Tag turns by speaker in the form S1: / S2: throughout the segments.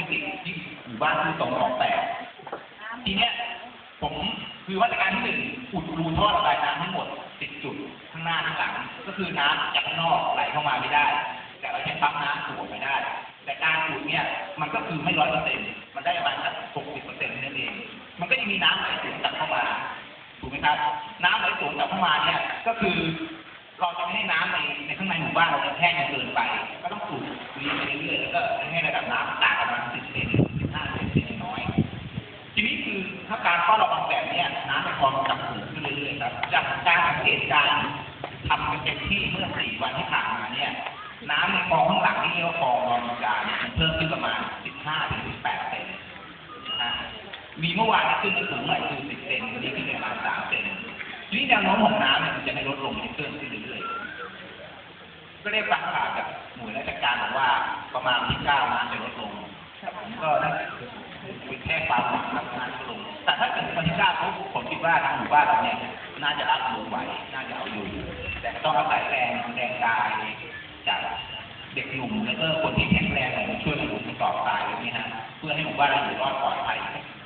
S1: วิกฤตที่หมู่บ้านคือสองสองแปดทีเนี้ยผมคือมาตการที่หนึ่งอุดรูท่อระบายน้ำทั้งหมดสิบจุดข้างหน้าข้างหลัง ก็คือน้ำจากข้างนอกไหลเข้ามาไม่ได้ แต่เราใช้ปั๊มน้ำสูบไม่ได้ แต่การสูบเนี่ยมันก็คือไม่ร้อยเปอร์เซ็นต์มันได้ประมาณสักหกสิบเปอร์เซ็นต์นั่นเอง มันก็ยังมีน้ำไหลสวนกลับเข้ามาถูกไหมครับ น้ำไหลสวนกลับเข้ามาเนี่ยก็คือเราจะไม่ให้น้ำในในข้างในหมู่บ้านเราแห้งจนเกินไป ก็ต้องสูบไปเรื่อยๆแล้วก็ให้ น้ำในคลองข้างหลังที่เรียกว่าคลองนอนจาเนี่ยมันเพิ่มขึ้นประมาณ 15ถึง18เซนนะฮะมีเมื่อวานขึ้นไปสูงหน่อยคือ 10เซนวันนี้ขึ้นประมาณ3เซนทีนี้แนวโน้มของน้ำเนี่ยมันจะไม่ลดลงมันเพิ่มขึ้นเรื่อยๆก็ได้ฟังข่าวจากหน่วยราชการบอกว่าประมาณที่9น้ำจะลดลง ก็นั่นเป็นแค่ความหวังครับน้ำจะลง แต่ถ้าเกิดวันที่9ปุ๊บผมคิดว่าทางหมู่บ้านเราเนี่ยน่าจะรับมือไหวน่าจะเอาอยู่ แต่ต้องอาศัยแรงแรงกาย จากเด็กหนุ่มแล้วก็คนที่แข็งแรงหน่อยมาช่วยกันดูกระสอบทรายนี้ฮะเพื่อให้หมู่บ้านเราอยู่รอดปลอดภัย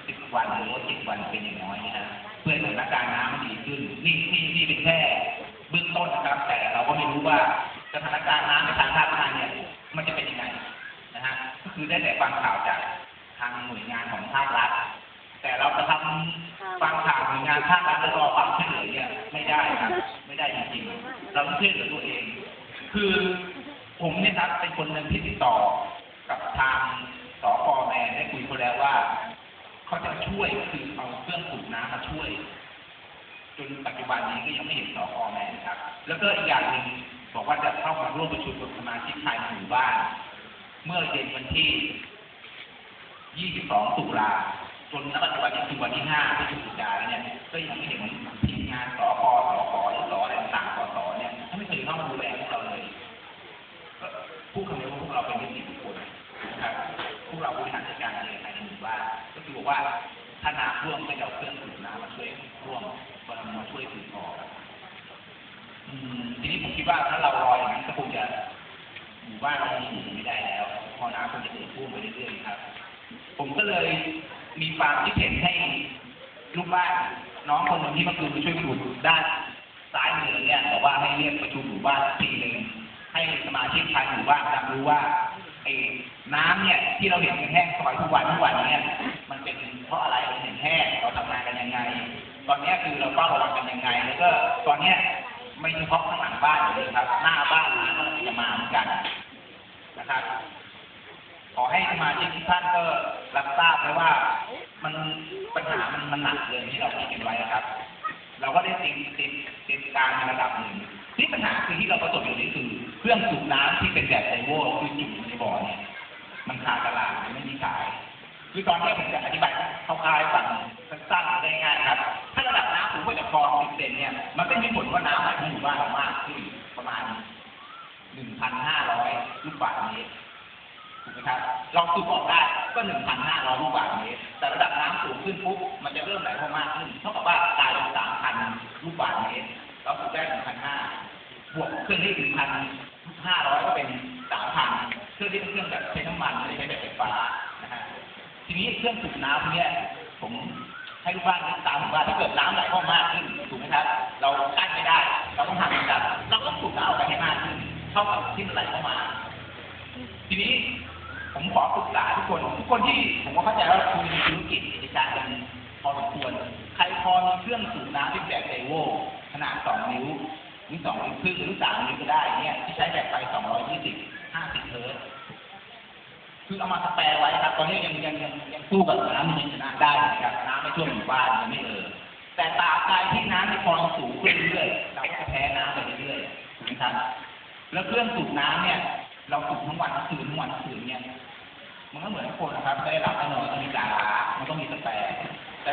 S1: สิบวันหรือว่าสิบวันเป็นอย่างน้อยนะฮะเพื่อสถานการณ์น้ำดีขึ้นนี่นี่นี่เป็นแค่เบื้องต้นนะครับ แต่เราก็ไม่รู้ว่าสถานการณ์น้ำในทางภาคใต้เนี่ยมันจะเป็นยังไงนะฮะก็คือได้แต่ฟังข่าวจากทางหน่วยงานของภาครัฐแต่เราจะทำฟังข่าวหน่วยงานภาครัฐแล้วรอความช่วยเหลือเนี่ยไม่ได้ครับไม่ได้จริงๆเราต้องช่วยเหลือตัวเอง คือผมเนี่ยครับเป็นคนหนึ่งที่ติดต่อกับทางสพแมนได้คุยเขาแล้วว่า เขาจะช่วยคือเอาเครื่องสูบน้ำมาช่วย จนปัจจุบันนี้ก็ยังไม่เห็นสพแมนครับ แล้วก็อีกอย่างหนึ่งบอกว่าจะเข้ามาร่วมประชุมกับสมาชิกภายในหมู่บ้าน เมื่อเย็นวันที่ 22 ตุลาจนณปัจจุบันนี้คือวันที่ 5พฤศจิกายนแล้วเนี่ยก็ยังไม่เห็นทีมงานสพสพ เราบริหารจัดการเองภายในหมู่บ้านก็คือบอกว่าถ้าน้ำท่วมก็จะเอาเครื่องสูบน้ำมาช่วยท่วมมามาช่วยสูบออกครับทีนี้ผมคิดว่าถ้าเรารออย่างนั้นก็คงจะหมู่บ้านเราคงอยู่ไม่ได้แล้วเพอน้ำคงจะเอ่อท่วมไปเรื่อยๆครับ ผมก็เลยมีความคิดเห็นให้ลูกบ้านน้องคนหนึ่งที่เมื่อคืนมาช่วยดูด้านซ้ายมือเนี่ยบอกว่าให้เรียกประชุมหมู่บ้านสักทีหนึ่งให้สมาชิกภายหมู่บ้านรับรู้ว่าไอ้ น้ำเนี่ยที่เราเห็นมันแห้งซอยทุกวันทุกวันเนี่ยมันเป็นเพราะอะไรมันเห็นแห้งเราทำงานกันยังไง ตอนนี้คือเราเฝ้าระวังกันยังไง แล้วก็ตอนเนี้ยไม่เฉพาะข้างหลังบ้านอย่างเดียครับ หน้าบ้านน้ำมันจะมาเหมือนกันนะครับ ขอให้สมาชิกทุกท่านก็รับทราบไว้ว่ามันปัญหามันมันหนักเลยที่เราคิดกันไว้นะครับ เราก็ได้ตรียมเตรียมเตรียมการในระดับหนึ่งที่ปัญหาคือที่เราประสบอยู่นี้คือเครื่องสูบน้ำที่เป็นแบบไดโวคือจุดในบ่อเนี่ย มันขาดตลาดมันไม่มีขายคือตอนนี้ผมจะอธิบายคร่าวๆให้ฟังสั้นๆได้ง่ายครับ ถ้าระดับน้ำสูงกว่าจากคลองสิบเซนเนี่ย มันก็มีผลว่าน้ำไหลเข้าหมู่บ้านเรามากขึ้นประมาณหนึ่งพันห้าร้อยลูกบาศก์เมตรถูกไหมครับเราสูบออกได้ก็1,500ลูกบาศก์เมตร แต่ระดับน้ำสูงขึ้นปุ๊บมันจะเริ่มไหลเข้ามากขึ้น เท่ากับว่ากลายเป็น3,000ลูกบาศก์เมตร เราสูบได้1,500บวกเครื่องที่1,500ก็เป็น3,000 เครื่องที่เป็นเครื่องแบบใช้น้ำมันไม่ได้ใช้แบบไฟฟ้านะฮะทีนี้เครื่องสูบน้ำเนี่ยผมให้ลูกบ้านนึกตามผมว่าถ้าเกิดน้ำไหลเข้ามากขึ้นถูกไหมครับ เรากั้นไม่ได้ เราต้องหักมันจัดเราก็ต้องสูบน้ำออกไปให้มากขึ้นเท่ากับที่มันไหลเข้ามา ทีนี้ผมขอปรึกษาทุกคนทุกคนที่ผมก็เข้าใจว่าคุณมีธุรกิจกิจการกันพอสมควรใครพอมีเครื่องสูบน้ำที่แบบไดโวขนาด 2 นิ้วหรือ2นิ้วครึ่งหรือ3นิ้วก็ได้เนี่ยที่ใช้แบบไฟ 220 50เฮิรตซ์คือเอามาสแปรไว้ครับ ตอนนี้ยังยังยังยังสู้กับน้ำมันยังชนะได้นะครับน้ำไม่ท่วมหมู่บ้านยังไม่เออแต่ตราบใดที่น้ำในคลองสูงขึ้นเรื่อยๆเราก็จะแพ้น้ำไปเรื่อยๆถูกไหมครับ แล้วเครื่องสูบน้ำเนี่ย เราสูบทั้งวันทั้งคืนทั้งวันทั้งคืนเนี่ยมันก็เหมือนคนนะครับได้หลับได้นอนต้องมีการล้ามันต้องมีสแปรแต่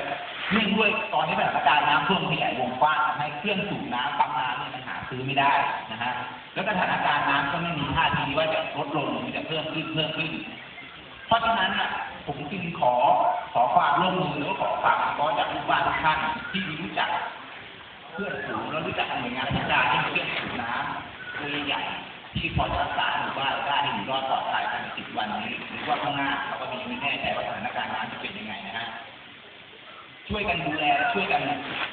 S1: เนื่องด้วยตอนนี้สถานการณ์น้ำท่วมขยายวงกว้างทำให้เครื่องสูบน้ำปั๊มน้ำเนี่ยมันหาซื้อไม่ได้นะฮะ แล้วสถานการณ์น้ำก็ไม่มีท่าทีว่าจะลดลงหรือจะเพิ่มขึ้นเพิ่มขึ้น เพราะฉะนั้นน่ะผมจึงขอขอความร่วมมือหรือว่าขอความขอจากลูกบ้านทุกท่านที่รู้จัก เพื่อนฝูงแล้วรู้จักหน่วยงานราชการที่เครื่องสูบน้ำตัวใหญ่ที่พอจะรักษาหมู่บ้านได้ให้อยู่รอดปลอดภัยภายในสิบวันนี้ หรือว่าข้างหน้าเราก็มีไม่แน่ใจว่าสถานการณ์น้ำจะเป็นยังไงนะฮะช่วยกันดูแลช่วยกัน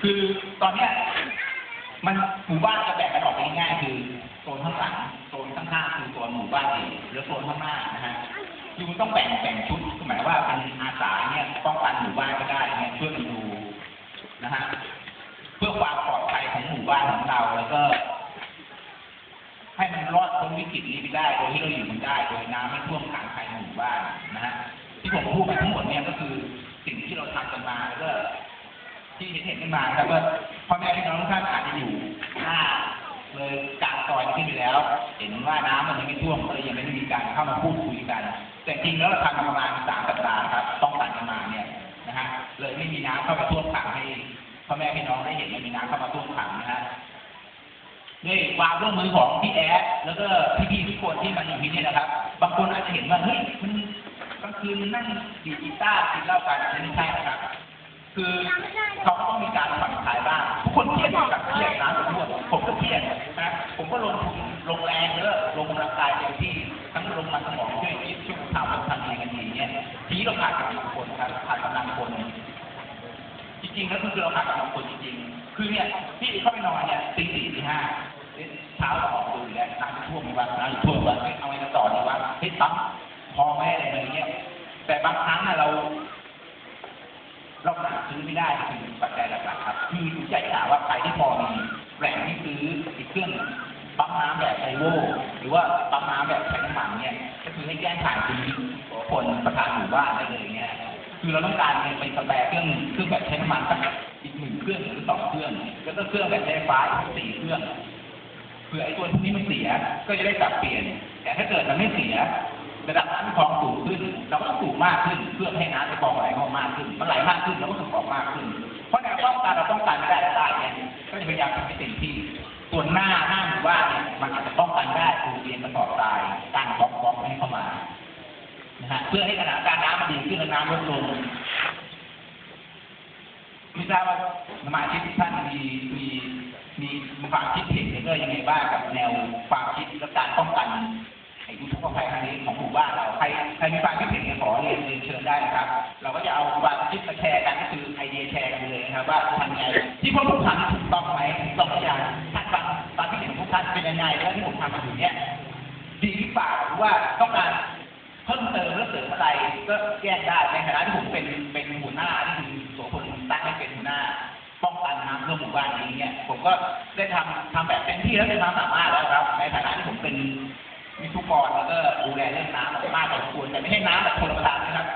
S1: คือตอนเนี้ยมันหมู่บ้านจะแบ่งกันออกเป็นง่ายๆคือ ซนข้างหลังโซนข้างๆคือโซนหมู่บ้านเองหรือโซนข้างหน้านะฮะคือมันต้องแบ่งแบ่งชุดหมายว่าเป็นอาสาเนี่ยป้องกันหมู่บ้านก็ได้เนี่ยช่วยกันดูนะฮะเพื่อความปลอดภัยของหมู่บ้านของเราแล้วก็ให้มันรอดพ้นวิกฤตนี้ไปได้โดยที่เราอยู่กันได้โดยน้ำไม่ท่วมขังภายในหมู่บ้านนะฮะที่ผมพูดมาทั้งหมดเนี่ยก็คือสิ่งที่เราทำกันมาแล้วก็ที่เห็นเห็นกันมาครับว่าพ่อแม่พี่น้องทุกท่านอาจจะอยู่ห้าเลยกลาง ซอยขึ้นไปแล้ว เห็นว่าน้ำมันยังไม่ท่วมก็เลยยังไม่ได้มีการเข้ามาพูดคุยกัน แต่จริงแล้วเราทำประมาณสามสัปดาห์ครับ ต้องตัดกันมาเนี่ยนะฮะเลยไม่มีน้ำเข้ามาท่วมขังให้พ่อแม่พี่น้องได้เห็นไม่มีน้ำเข้ามาท่วมขังนะฮะด้วยความร่วมมือของพี่แอดแล้วก็พี่ๆทุกคนที่มาอยู่ที่นี่นะครับ บางคนอาจจะเห็นว่าเฮ้ยมันกลางคืนมันนั่งดีดกีตาร์กินเหล้ากันอันนี้ไม่ใช่นะครับ คือเขาก็ต้องมีการผ่อนคลายบ้างทุกคนเครียดกับเครียดนะทุกคนผมก็เครียดนะผมก็ลงทุนลงแรงแล้วลงกำลังกายเต็มที่ทั้งลงมันสมองช่วยคิดช่วยทำทำดีกันดีเนี่ยทีนี้เราขาดกำลังคนครับขาดกำลังคน จริงๆแล้วคือเราขาดกำลังคนจริงๆ คือเนี่ยพี่เข้าไปนอนเนี่ยตีสี่ตีห้าเช้าออกดูแล้วน้ำท่วมวันน้ำท่วมวันเอาไงกันต่อดีวะเฮ้ยปั๊มพอไหมอะไรเงี้ยแต่บางครั้งน่ะเรา เราหาซื้อไม่ได้คือปัจจัยหลักๆครับคือรู้ใจถามว่าใครที่พอมีแหล่งที่ซื้ออีกเครื่องปั๊มน้ำแบบไอโวหรือว่าปั๊มน้ำแบบใช้น้ำมันเนี่ยก็คือให้แจ้งผ่านคุณคนประธานหมู่บ้านได้เลยเนี่ยคือเราต้องการเป็นสแปร์เครื่องเครื่องแบบใช้น้ำมันสักอีกหนึ่งเครื่องหรือสองเครื่อง แล้วก็เครื่องแบบใช้ไฟฟ้าอีกสี่เครื่องเพื่อไอ้ตัวนี้มันเสียก็จะได้ปรับเปลี่ยน แต่ถ้าเกิดมันไม่เสีย ระดับน้ำคลองสูงขึ้น เราก็ต้องสูงมากขึ้น เพื่อให้น้ำในคลองไหลเข้ามากขึ้นมันไหลมากขึ้นเราก็สูงออกมากขึ้น เพราะแนวป้องกันเราต้องการไม่ได้ได้เนี่ยก็จะพยายามทำให้เต็มที่ ส่วนหน้าหน้าหมู่บ้านเนี่ยมันอาจจะป้องกันได้คือเรียนกระสอบทรายตั้งบล็อกบล็อกให้เข้ามานะฮะเพื่อให้สถานการน้ำมันดีขึ้นและน้ำลดลงไม่ทราบว่าสมาชิกท่านมีมีมีความคิดเห็นหรือยังไงบ้างกับแนวความคิดและการป้องกัน ไอ้อุทกภัยครั้งนี้ของหมู่บ้านเราใครใครมีความคิดเห็นเนี่ยขอเรียนเรียนเชิญได้นะครับ เราก็จะเอาความคิดมาแชร์กันก็คือไอเดียแชร์กันเลยนะครับว่าทำยังไงที่พวกผมทำถูกต้องไหมต้องหรือยังท่านฟังความคิดเห็นของทุกท่านเป็นยังไงแล้วที่ผมทำมาอยู่เนี่ยดีหรือเปล่าหรือว่าต้องการเพิ่มเติมหรือเสริมอะไรก็แยกได้ในฐานะที่ผมเป็นเป็นหัวหน้าที่คือโสพลตั้งให้เป็นหัวหน้าป้องกันน้ำท่วมหมู่บ้านนี้เนี่ยผมก็ได้ทำทำแบบเต็มที่แล้วในความสามารถแล้วครับ ในฐานะที่ผมเป็น วิศวกรก็ดูแลเรื่องน้ำมากพอสมควรแต่ไม่ใช่น้ำแบบคนธรรมดานะครับ